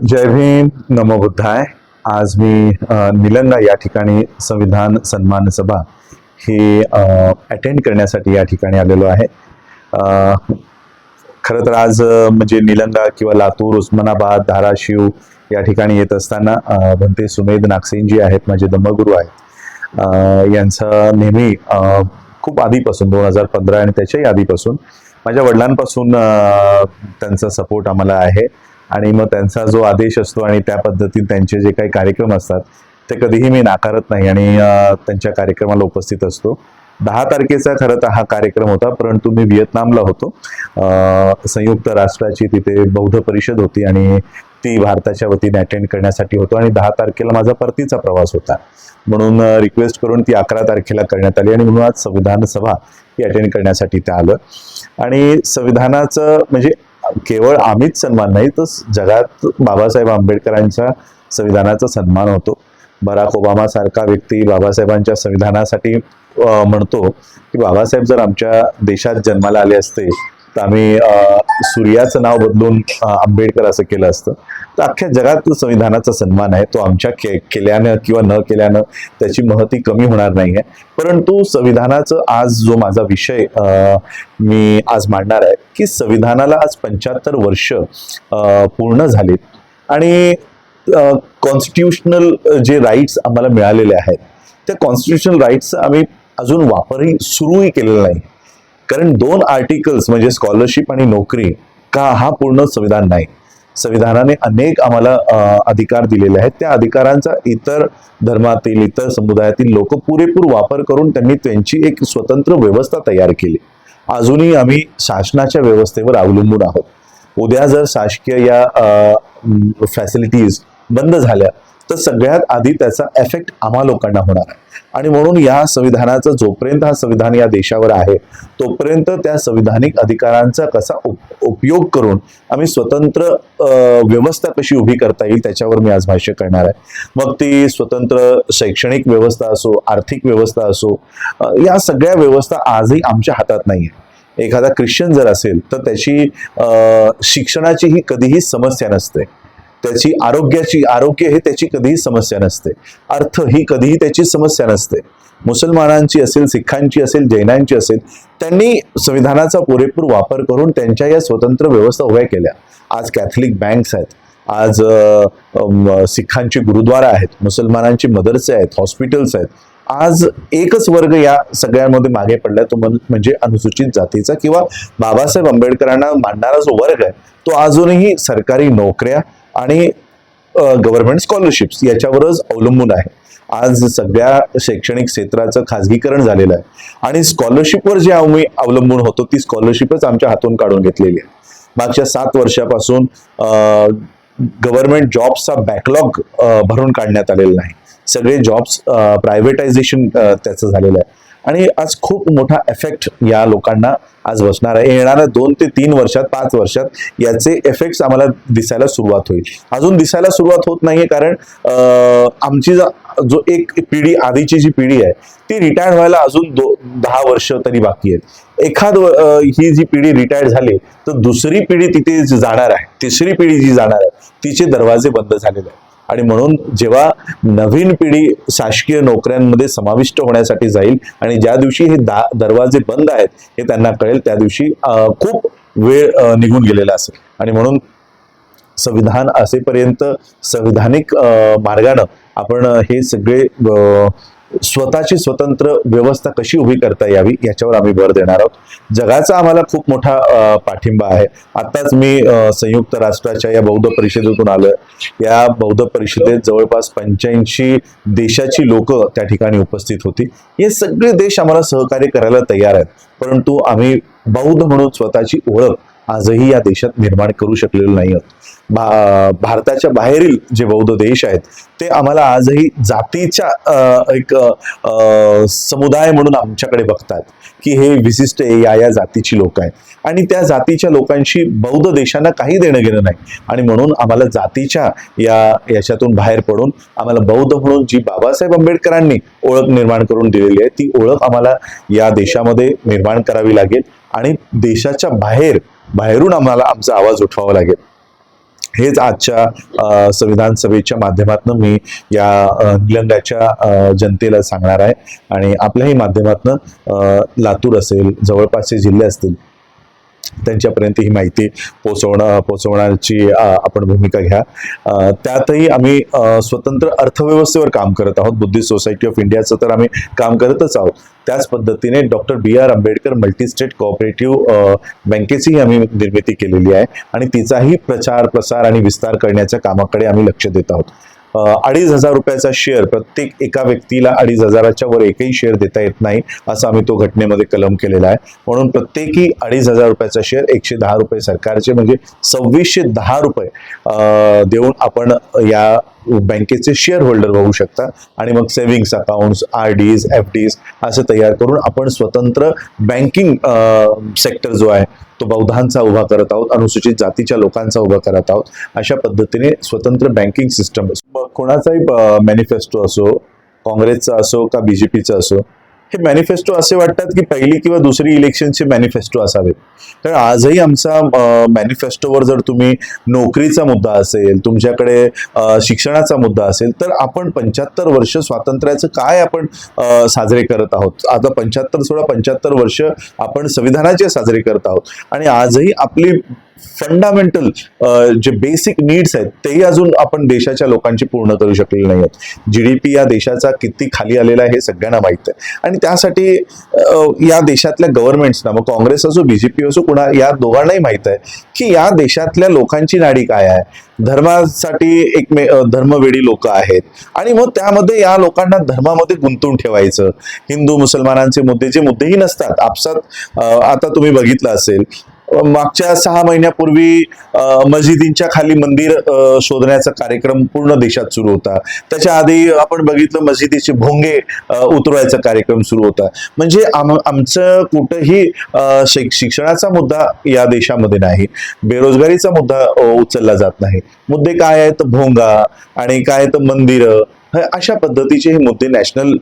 जय भीम नमो बुद्धाय. आज मी निलंगा या ठिकाणी संविधान सन्मान सभा ही अटेंड करण्यासाठी या ठिकाणी आलेलो आहे. खरं तर आज म्हणजे निलंगा किंवा लातूर उस्मानाबाद धाराशिव या ठिकाणी येत असताना बनते भंते सुमेध नागसेनजी आहेत माझे धम्मगुरू आहेत. यांचं नेहमी खूप आधीपासून दोन हजार पंधरा आणि त्याच्याही आधीपासून माझ्या वडिलांपासून त्यांचा सपोर्ट आम्हाला आहे. आणि मग त्यांचा जो आदेश असतो आणि त्या पद्धतीत त्यांचे जे काही कार्यक्रम असतात ते कधीही मी नाकारत नाही आणि त्यांच्या कार्यक्रमाला उपस्थित असतो. दहा तारखेचा खरं तर हा कार्यक्रम होता परंतु मी व्हिएतनामला होतो. संयुक्त राष्ट्राची तिथे बौद्ध परिषद होती आणि ती भारताच्या वतीने अटेंड करण्यासाठी होतो आणि दहा तारखेला माझा परतीचा प्रवास होता. म्हणून रिक्वेस्ट करून ती अकरा तारखेला करण्यात आली आणि म्हणून आज संविधान सभा ही अटेंड करण्यासाठी ते आलं. आणि संविधानाचं म्हणजे केवळ आम्हीच सन्मान नाही तर जगात बाबासाहेब आंबेडकरांच्या संविधानाचा सन्मान होतो. बराक ओबामा सारखा व्यक्ती बाबासाहेबांच्या संविधानासाठी म्हणतो की बाबासाहेब जर आमच्या देशात जन्माला आले असते तर आम्ही सूर्याचं नाव बदलून आंबेडकर असं केलं असतं. तर अख्ख्या जगात संविधानाचा सन्मान आहे. तो आमच्या के केल्यानं किंवा न केल्यानं त्याची महती कमी होणार नाही आहे परंतु संविधानाचं आज जो माझा विषय मी आज मांडणार आहे की संविधानाला आज पंच्याहत्तर वर्ष पूर्ण झालीत. आणि कॉन्स्टिट्युशनल जे राईट्स आम्हाला मिळालेले आहेत त्या कॉन्स्टिट्युशनल राईट्सचा आम्ही अजून वापरही सुरूही केलेला नाही. कारण दोन आर्टिकल्स म्हणजे स्कॉलरशिप आणि नोकरी का हा पूर्ण संविधान नाही? संविधानाने अनेक आम्हाला अधिकार दिलेले आहेत. त्या अधिकारांचा इतर धर्मातील इतर समुदायातील लोक पुरेपूर वापर करून त्यांनी त्यांची एक स्वतंत्र व्यवस्था तयार केली. अजूनही आम्ही शासनाच्या व्यवस्थेवर अवलंबून आहोत. उद्या जर शासकीय या फॅसिलिटीज बंद झाल्या तर सगळ्यात आधी त्याचा एफेक्ट आम्हा लोकांना होणार आहे. आणि म्हणून या संविधानाचा जोपर्यंत हा संविधान या देशावर आहे तोपर्यंत त्या संविधानिक अधिकारांचा कसा उप- उपयोग करून आम्ही स्वतंत्र व्यवस्था कशी उभी करता येईल त्याच्यावर मी आज भाष्य करणार आहे. मग ती स्वतंत्र शैक्षणिक व्यवस्था असो आर्थिक व्यवस्था असो या सगळ्या व्यवस्था आजही आमच्या हातात नाही आहे एखादा ख्रिश्चन जर असेल तर त्याची शिक्षणाची ही कधीही समस्या नसते. त्याची आरोग्याची आरोग्य हे त्याची कधीही समस्या नसते. अर्थ ही कधीही त्याची समस्या नसते. मुसलमानांची असेल सिखांची असेल जैनांची असेल त्यांनी संविधानाचा पुरेपूर वापर करून त्यांच्या या स्वतंत्र व्यवस्था उभ्या केल्या. आज कॅथलिक बँक्स आहेत. आज सिखांची गुरुद्वारा आहेत. मुसलमानांची मदरसे आहेत हॉस्पिटल्स आहेत. आज एकच वर्ग या सगळ्यांमध्ये मागे पडलाय तो म्हणजे अनुसूचित जातीचा किंवा बाबासाहेब आंबेडकरांना मांडणारा जो वर्ग आहे तो अजूनही सरकारी नोकऱ्या आणि गव्हर्नमेंट स्कॉलरशिप्स याच्यावरच अवलंबून आहे. आज सगळ्या शैक्षणिक क्षेत्राचं खाजगीकरण झालेलं आहे. आणि स्कॉलरशिपवर जे आम्ही अवलंबून होतो ती स्कॉलरशिपच आमच्या हातून काढून घेतलेली आहे. मागच्या सात वर्षापासून गव्हर्नमेंट जॉब्सचा बॅकलॉग भरून काढण्यात आलेला नाही. सगळे जॉब्स प्रायव्हेटायझेशन त्याचं झालेलं आहे. आणि आज खूप मोठा इफेक्ट या लोकांना आज बसणार आहे. येणाऱ्या दोन ते तीन वर्षात पाच वर्षात याचे इफेक्ट्स आम्हाला दिसायला सुरुवात होईल. अजून दिसायला सुरुवात होत नाहीये कारण आमची जो एक पिढी आधीची जी पिढी आहे ती रिटायर व्हायला अजून दो दहा वर्ष तरी बाकी आहेत. एखाद ही जी पिढी रिटायर्ड झाली तर दुसरी पिढी तिथे जी जाणार आहे. तिसरी पिढी जी जाणार आहे तिचे दरवाजे बंद झालेले आहेत. आणि म्हणून जेव्हा नवीन पिढी शासकीय नोकऱ्यांमध्ये समाविष्ट होण्यासाठी जाईल आणि ज्या दिवशी हे दा दरवाजे बंद आहेत हे त्यांना कळेल त्या दिवशी खूप वेळ निघून गेलेला असेल. आणि म्हणून संविधान असेपर्यंत संविधानिक मार्गानं आपण हे सगळे स्वतःची स्वतंत्र व्यवस्था कशी उभी करता यावी याच्यावर आम्ही भर देणार आहोत. जगाचा आम्हाला खूप मोठा पाठिंबा आहे. आत्ताच मी संयुक्त राष्ट्राच्या या बौद्ध परिषदेतून आलोय. या बौद्ध परिषदेत जवळपास पंच्याऐंशी देशाची लोक त्या ठिकाणी उपस्थित होती. हे सगळे देश आम्हाला सहकार्य करायला तयार आहेत. परंतु आम्ही बौद्ध म्हणून स्वतःची ओळख आजही या देशात निर्माण करू शकलेलो नाही आहोत. भा भारताच्या बाहेरील जे बौद्ध देश आहेत ते आम्हाला आजही जातीच्या एक समुदाय म्हणून आमच्याकडे बघतात की हे विशिष्ट या या जातीची लोक आहेत. आणि त्या जातीच्या लोकांशी बौद्ध देशांना काही देणं घेणं नाही. आणि म्हणून आम्हाला जातीच्या या याच्यातून बाहेर पडून आम्हाला बौद्ध म्हणून जी बाबासाहेब आंबेडकरांनी ओळख निर्माण करून दिलेली आहे ती ओळख आम्हाला या देशामध्ये निर्माण करावी लागेल. आणि देशाच्या बाहेर बाहेरून आम्हाला आमचा आवाज उठवावा लागेल. हेच आजच्या संविधान सभेच्या माध्यमातून मी या अ, निलंग्याच्या जनतेला सांगणार आहे. आणि आपल्याही माध्यमातून लातूर असेल जवळपासचे जिल्हे असतील त्यांच्यापर्यंत ही माहिती पोचवणं पोचवण्याची आपण भूमिका घ्या. त्यातही आम्ही स्वतंत्र अर्थव्यवस्थेवर काम करत आहोत. बुद्धिस्ट सोसायटी ऑफ इंडियाचं तर आम्ही काम करतच आहोत. त्याच पद्धतीने doctor B R Ambedkar multistate cooperative बँकेचीही आम्ही निर्मिती केलेली आहे आणि तिचाही प्रचार प्रसार आणि विस्तार करण्याच्या कामाकडे आम्ही लक्ष देत आहोत. अडीच हजार रुपयाचा शेअर प्रत्येक एका व्यक्तीला अडीच हजाराच्या वर एकही शेअर देता येत नाही असं आम्ही तो घटनेमध्ये कलम केलेला आहे. म्हणून प्रत्येकी अडीच हजार रुपयाचा शेअर एकशे दहा रुपये सरकारचे म्हणजे सव्वीसशे दहा रुपये देऊन आपण या बँकेचे शेअर होल्डर होऊ शकता. आणि मग savings accounts R DS F Ds असं तयार करून आपण स्वतंत्र बँकिंग सेक्टर जो आहे तो बौद्धांचा उभा करत आहोत अनुसूचित जातीच्या लोकांचा उभा करत आहोत. अशा पद्धतीने स्वतंत्र बँकिंग सिस्टम कोणाचाही मॅनिफेस्टो असो काँग्रेसचा असो का बीजेपीचा असो हे मॅनिफेस्टो असे वाटतात की पहिली किंवा दुसरी इलेक्शनचे मॅनिफेस्टो असावेत कारण आजही आमचा मॅनिफेस्टोवर जर तुम्ही नोकरीचा मुद्दा असेल तुमच्याकडे शिक्षणाचा मुद्दा असेल तर आपण पंच्याहत्तर वर्ष स्वातंत्र्याचं काय आपण साजरे करत आहोत? आता पंच्याहत्तर सोळा पंच्याहत्तर वर्ष आपण संविधानाचे साजरे करत आहोत. आणि आजही आपली फंडामेंटल जे बेसिक नीड्स आहेत तेही अजून आपण देशाच्या लोकांची पूर्ण करू शकलेले नाही आहेत. जी डी पी या देशाचा किती खाली आलेला आहे हे सगळ्यांना माहीत आहे. आणि त्यासाठी या देशातल्या गव्हर्नमेंट्सना मग काँग्रेस असो बीजेपी असो कुणा या दोघांनाही माहीत आहे की या देशातल्या लोकांची नाडी काय आहे. धर्मासाठी एकमे धर्मवेडी लोक आहेत. आणि मग त्यामध्ये या लोकांना धर्मामध्ये गुंतवून ठेवायचं. हिंदू मुसलमानांचे मुद्दे जे मुद्देही नसतात आपसात आता तुम्ही बघितलं असेल मागच्या सहा महिन्यापूर्वी मस्जिदींच्या खाली मंदिर शोधण्याचा कार्यक्रम पूर्ण देशात सुरू होता. त्याच्या आधी आपण बघितलं मस्जिदीचे भोंगे उतरवायचा कार्यक्रम सुरू होता. म्हणजे आम आमचं कुठंही शिक्षणाचा मुद्दा या देशामध्ये नाही. बेरोजगारीचा मुद्दा उचलला जात नाही. मुद्दे काय आहेत? भोंगा आणि काय तर मंदिरं. अशा पद्धतीचे हे मुद्दे नॅशनल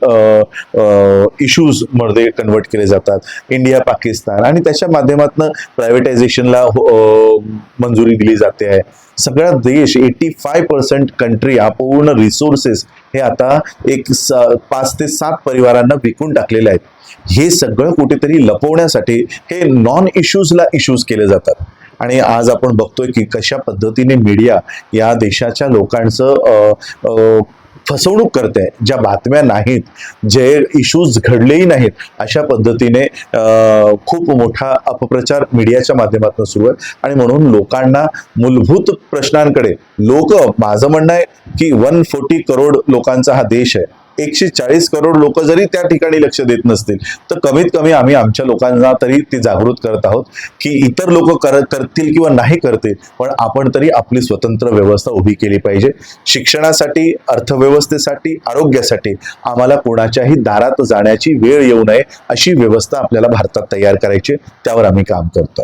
इश्यूजमध्ये कन्वर्ट केले जातात. इंडिया पाकिस्तान आणि त्याच्या माध्यमातून प्रायव्हेटायझेशनला हो, मंजुरी दिली जाते. आहे सगळा देश एटी फाय पर्सेंट कंट्री हा पूर्ण रिसोर्सेस हे आता एक पाच ते सात परिवारांना विकून टाकलेले आहेत. हे सगळं कुठेतरी लपवण्यासाठी हे नॉन इश्यूजला इश्यूज केले जातात. आणि आज आपण बघतोय की कशा पद्धतीने मीडिया या देशाच्या लोकांचं फसवणूक करते ज्या बातम्या नाहीत जे इश्यूज घडलेही नाहीत अशा पद्धतीने खूप मोठा अपप्रचार मीडियाच्या माध्यमातून सुरू आहे. आणि म्हणून लोकांना मूलभूत प्रश्नांकडे लोक माझं म्हणणं आहे की वन फोर्टी करोड लोकांचा हा देश आहे. एकशे चाळीस करोड लोक जरी त्या ठिकाणी लक्ष देत नसतील तर कमीत कमी आम्ही आमच्या लोकांना तरी ते जागृत करत आहोत की इतर लोक कर करतील किंवा नाही करतील पण आपण तरी आपली स्वतंत्र व्यवस्था उभी केली पाहिजे. शिक्षणासाठी अर्थव्यवस्थेसाठी आरोग्यासाठी आम्हाला कोणाच्याही दारात जाण्याची वेळ येऊ नये अशी व्यवस्था आपल्याला भारतात तयार करायची त्यावर आम्ही काम करतो.